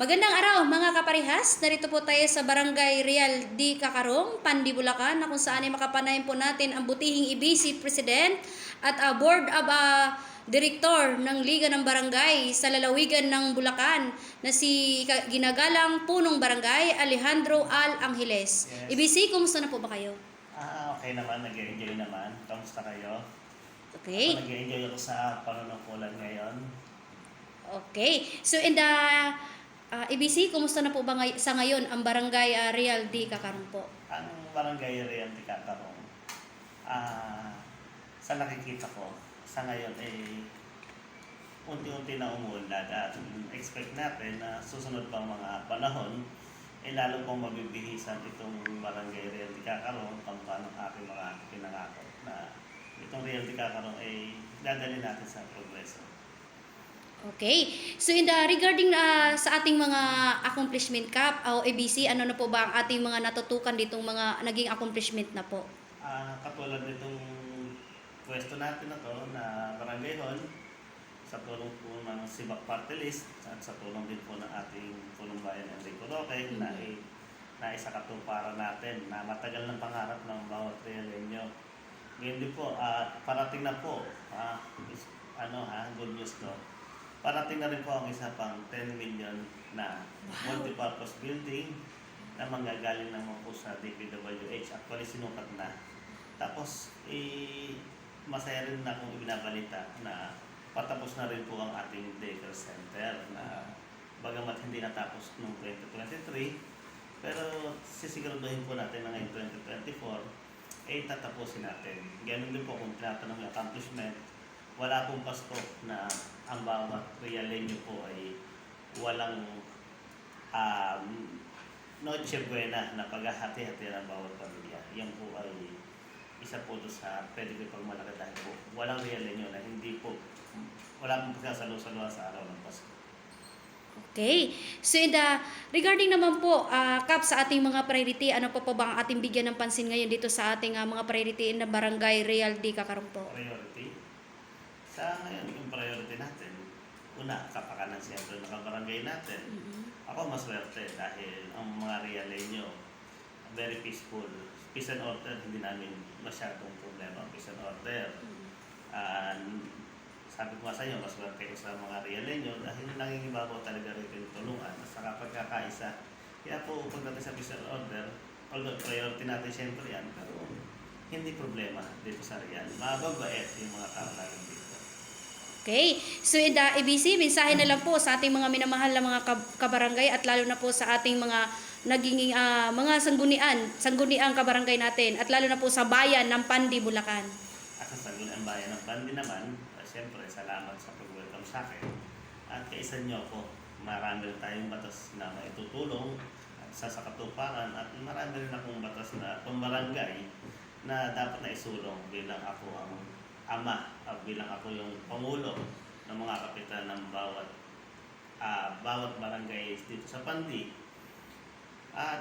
Magandang araw mga kaparihas. Narito po tayo sa Barangay Real D. Kakarong, Pandi, Bulacan, na kung saan ay makapanayin po natin ang butihing IBC President at ah, Board of ah, Director ng Liga ng Barangay sa lalawigan ng Bulacan na si ginagalang punong barangay Alejandro Al Angeles. Yes. IBC, kumusta na po ba kayo? Ah, okay naman. Nag-enjoy naman. Kamusta kayo? Okay. Ako nag-enjoy ako sa panunungkulan ngayon. Okay. So in the ah, IBC, kumusta na po ba ngay- sa ngayon ang Barangay ah, Real D. Kakarong po? Ang barangay Real de Catarong, ah, sa nakikita ko, sa ngayon ay unti-unti na umuunlad at expect natin na susunod pang mga panahon ay lalo pong mabibihisan itong barangay Real de Cacarong kung paano aking mga pinangako na itong Real de Cacarong ay dadali natin sa progreso. Okay. So in the regarding ah, sa ating mga accomplishment cap o ABC, ano na po ba ang ating mga natutukan ditong mga naging accomplishment na po? Ah, katulad nitong pwesto natin na to na barangay hall sa tulong po ng Sibak Party List at sa tulong din po ng ating punong bayan Enrico Roque na Mhm. i naisa katuparan natin na matagal ng pangarap ng bawat Realenyo. Ngayon din po, ah, parating na po, ah, is- ano ha, good news to. Parating na rin po ang isa pang 10 million na Wow. multipurpose building na manggagaling naman po sa DPWH. Actually, sinukat na. Tapos, eh, masaya rin na kung ibinabalita na patapos na rin po ang ating daycare center na bagamat hindi natapos noong 2023, pero sisiguraduhin po natin na ngayong 2024, eh tatapusin natin. Ganun din po kung tinatanong yung accomplishment, wala pong Pasko na ang bawat realenyo po ay walang um, noche buena na paghahati-hati ng bawat pamilya. Yan po ay isa po doon sa pwede ko pagmalaki dahil po walang realenyo na hindi po wala pong pagkasalo-salo sa araw ng Pasko. Okay. So in the regarding naman po ah, Kap sa ating mga priority, ano po po ba ang ating bigyan ng pansin ngayon dito sa ating ah, mga priority in the Barangay Real D. Kakarong po? Priority. Sa ngayon, yung priority natin, una, kapakanan siyempre ng kabarangay natin. Mhm. Ako maswerte dahil ang mga realenyo very peaceful. Peace and order, hindi namin masyadong problema. Peace and order. Mhm. Ah, sabi ko nga sa inyo, maswerte ko sa mga realenyo dahil nangingibabaw talaga rito yung tulungan at saka pagkakaisa. Kaya po, pagdating sa peace and order, although priority natin siyempre yan, pero hindi problema dito sa Real. Mababait yung mga tao natin dito. Okay. So the ABC, mensahe na lang po sa ating mga minamahal na mga kab- kabarangay at lalo na po sa ating mga naging ah, mga sanggunian, sangguniang kabarangay natin at lalo na po sa bayan ng Pandi, Bulacan. At sa Sangguniang Bayan ng Bandi naman, uh, siyempre salamat sa pag-welcome sa akin. At kaisa niyo po, marami rin tayong batas na maitutulong at sa sakatuparan at marami rin akong batas na pambarangay na dapat na isulong bilang ako ang ama at bilang ako yung pangulo ng mga kapitan ng bawat ah, bawat barangay dito sa Pandi. At